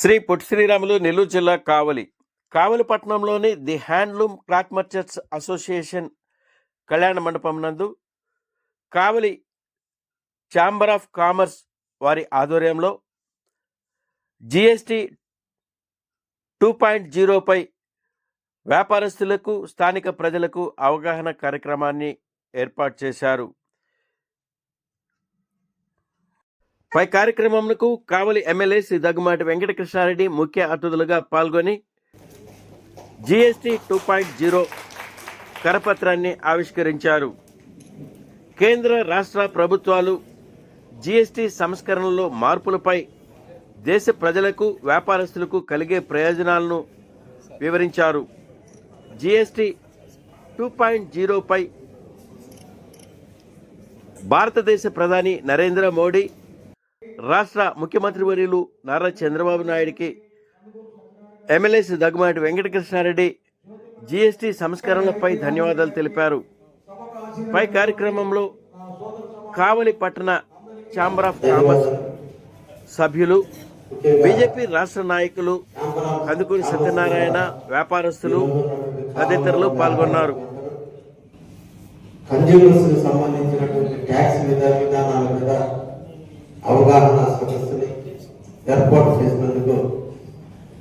శ్రీ పొట్టి శ్రీరాములు నెల్లూరు జిల్లా Kavali. కావలిపట్నంలోని the handloom cloth merchants association కళ్యాణ మండపం నందు కావలి ఛాంబర్ ఆఫ్ కామర్స్ వారి ఆధ్వర్యంలో జిఎస్టి టూ పాయింట్ జీరోపై వ్యాపారస్తులకు స్థానిక ప్రజలకు అవగాహన కార్యక్రమాన్ని ఏర్పాటు చేశారు. పై కార్యక్రమంకు కావలి ఎమ్మెల్యే శ్రీ దగ్గుమాటి వెంకటకృష్ణారెడ్డి ముఖ్య అతిథులుగా పాల్గొని జిఎస్టి టూ పాయింట్ జీరో కరపత్రాన్ని ఆవిష్కరించారు. కేంద్ర రాష్ట్ర ప్రభుత్వాలు జిఎస్టి సంస్కరణలో మార్పులపై దేశ ప్రజలకు వ్యాపారస్తులకు కలిగే ప్రయోజనాలను వివరించారు. జిఎస్టి టూ పాయింట్ జీరోపై భారతదేశ ప్రధాని నరేంద్ర మోడీ రాష్ట్ర ముఖ్యమంత్రి వర్యులు నారా చంద్రబాబు నాయుడికి ఎమ్మెల్యే శ్రీ దగ్గుమాటి వెంకటకృష్ణారెడ్డి జీఎస్టీ సంస్కరణలపై ధన్యవాదాలు తెలిపారు. పై కార్యక్రమంలో కావలి పట్టణ ఛాంబర్ ఆఫ్ కామర్స్ సభ్యులు బీజేపీ రాష్ట్ర నాయకులు కందుకూరి సత్యనారాయణ వ్యాపారస్తులు తదితరులు పాల్గొన్నారు. సంబంధించినటువంటి ట్యాక్స్ విధానాల మీద అవగాహన సదస్సుని ఏర్పాటు చేసినందుకు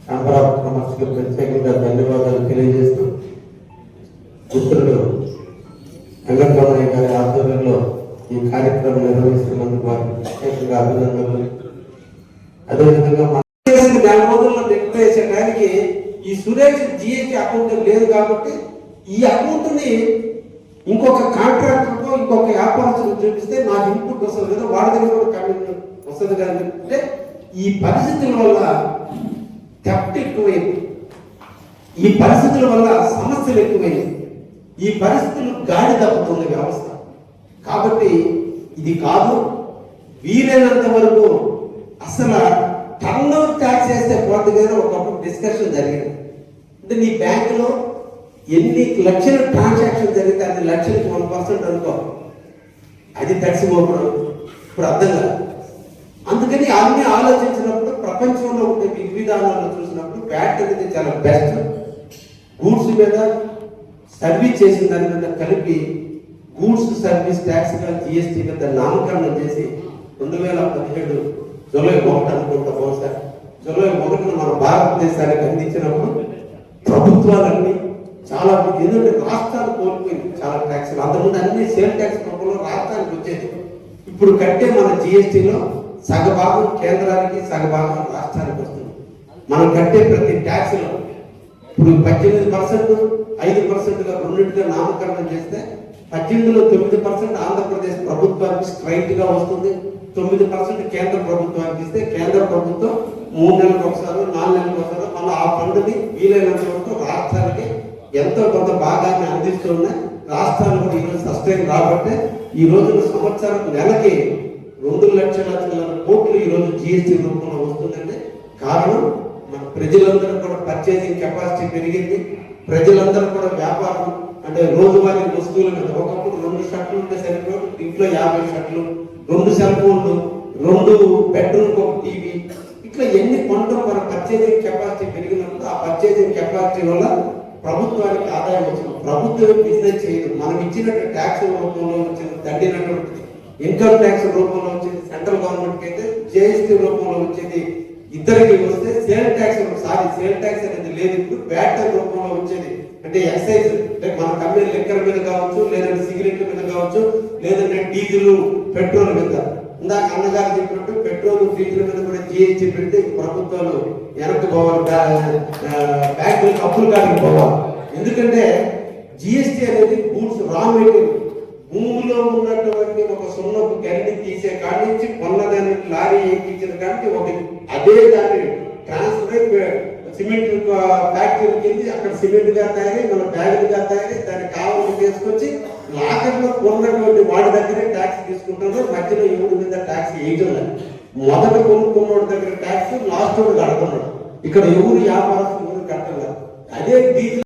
ఛాంబర్ ఆఫ్ కామర్స్ కి ప్రత్యేకంగా ధన్యవాదాలు తెలియజేస్తూ మిత్రుడు వెంకటరమణయ్య గారి ఆధ్వర్యంలో ఈ కార్యక్రమం నిర్వహిస్తున్నందుకు వారికి ప్రత్యేకంగా అభినందనలు. అదేవిధంగా నెల రోజుల్లో లెక్క వేసేటానికి ఈ సురేష్ జిఎస్టి అకౌంట్ లేదు కాబట్టి ఈ అకౌంట్ని ఇంకొక కాంట్రాక్టర్ ఇంకొక వ్యాపారస్తులు చూపిస్తే నాకు ఇన్పుట్ వస్తుంది కదా వాడి దగ్గర కూడా కమిట్మెంట్ వస్తుంది కానీ అంటే ఈ పరిస్థితుల వల్ల ఈ పరిస్థితుల వల్ల సమస్యలు ఎక్కువైంది ఈ పరిస్థితులు గాడి తప్పుతుంది వ్యవస్థ. కాబట్టి ఇది కాదు వీలైనంత వరకు అసలు టర్న్ ఓవర్ ట్యాక్స్ వేస్తే పోతుంది ఒకప్పుడు డిస్కషన్ జరిగింది. అంటే నీ బ్యాంకులో ఎన్ని లక్షల ట్రాన్సాక్షన్ జరిగితే అన్ని లక్షలకి వన్ పర్సెంట్ అనుకో. అది తడిసిపోవడం ఇప్పుడు అర్థం కాదు. అందుకని అన్ని ఆలోచించినప్పుడు ప్రపంచంలో ఉండే విధి విధానాలను చూసినప్పుడు బ్యాటరీ అయితే చాలా బెస్ట్ గూడ్స్ మీద సర్వీస్ చేసిన దాని మీద కలిపి గూడ్స్ సర్వీస్ ట్యాక్స్ జిఎస్టీ కింద నామకరణం చేసి రెండు వేల పదిహేడు జూలై ఒకటి అనుకుంటా బహుశా. జూలై ఒకటిన మన భారతదేశానికి అందించినప్పుడు ప్రభుత్వాలన్నీ చాలా ఎందుకంటే రాష్ట్రాలు కోల్పోయింది చాలా ట్యాక్స్లు. అంతకుముందు అన్ని సేల్ ట్యాక్స్ రూపంలో రాష్ట్రానికి వచ్చేది. ఇప్పుడు కట్టే మన జిఎస్టీలో సగభాగం కేంద్రానికి సగభాగం రాష్ట్రానికి వస్తుంది. మనం కట్టే ప్రతి ట్యాక్స్లో ఇప్పుడు పద్దెనిమిది పర్సెంట్ ఐదు పర్సెంట్గా రెండింటిగా నామకరణం చేస్తే పద్దెనిమిదిలో తొమ్మిది పర్సెంట్ ఆంధ్రప్రదేశ్ ప్రభుత్వానికి స్ట్రైట్గా వస్తుంది. తొమ్మిది పర్సెంట్ కేంద్ర ప్రభుత్వానికి ఇస్తే కేంద్ర ప్రభుత్వం మూడు నెలలకు ఒకసారి నాలుగు నెలలకు ఒకసారి మళ్ళీ ఆ ఫండ్ని వీలైనంత వరకు రాష్ట్రానికి ఎంతో కొంత భాగాన్ని అందిస్తున్న రాష్ట్రాలు కూడా ఈరోజు సస్టైన్ కాబట్టి ఈ రోజు సంవత్సరం నెలకి రెండు లక్షల చిల్లర కోట్లు ఈ రోజు జిఎస్టీ రూపంలో వస్తుందండి. కారణం మన ప్రజలందరూ కూడా పర్చేసింగ్ కెపాసిటీ పెరిగింది. ప్రజలందరూ కూడా వ్యాపారం అంటే రోజువారీ వస్తువుల మీద ఒకప్పుడు రెండు షర్ట్లు ఉంటే సరిపోయి ఇంట్లో యాభై షర్ట్లు రెండు సెల్ ఫోన్లు రెండు బెడ్రూమ్ ఒక టీవీ ఇట్లా ఎన్ని కొనడం మన పర్చేసింగ్ కెపాసిటీ పెరిగినప్పుడు ఆ పర్చేసింగ్ కెపాసిటీ వల్ల ప్రభుత్వానికి ఆదాయం వచ్చింది. ప్రభుత్వం బిజినెస్ చేయదు. మనం ఇచ్చినట్టు ట్యాక్స్ రూపంలో వచ్చింది దండినటువంటి ఇన్కమ్ ట్యాక్స్ రూపంలో వచ్చింది సెంట్రల్ గవర్నమెంట్ అయితే జిఎస్టీ రూపంలో వచ్చేది. ఇద్దరికి వస్తే sale tax sorry sale tax అనేది లేదు. ఇప్పుడు బ్యాటర్ రూపంలో వచ్చేది. అంటే ఎక్సైజ్ అంటే మన కంపెనీ లెక్కర్ మీద కావచ్చు లేదంటే సిగరెట్ల మీద కావచ్చు లేదంటే డీజిల్ పెట్రోల్ మీద. ఇందాక అన్నగారు చెప్పినట్టు పెట్రోల్ డీజిల్ మీద కూడా జిఎస్టీ పెడితే ప్రభుత్వాలు వెనక్కి పోవాలి. బ్యాంకులు అప్పులు కాడికి పోవాలి. ఎందుకంటే జిఎస్టీ అనేది గూడ్స్ రా మెటీరియల్ భూమిలో ఉన్నటువంటి ఒక సున్నపు గన్ని తీసే కాడి నుంచి కొన్నదాన్ని లారీ ఎక్కించిన కాడికి ఒక అదే దాన్ని ట్రాన్స్ఫర్ సిమెంట్ ఫ్యాక్టరీ వెళ్ళి అక్కడ సిమెంట్గా తయారై మన బ్యాగులుగా తయారై దాన్ని కావాలని తీసుకొచ్చి లాకర్లో కొన్నటువంటి వాడి దగ్గరే ట్యాక్స్ తీసుకుంటారు. మధ్యలో ఎవరి మీద ట్యాక్స్ వేయడం లేదు. మొదట కొనుక్కున్నోడి దగ్గర ట్యాక్స్ లాస్ట్ వాడు కడుతున్నాడు. ఇక్కడ ఎవరు వ్యాపారస్తులు ఎవరు కట్టలేదు అదే డీజిల్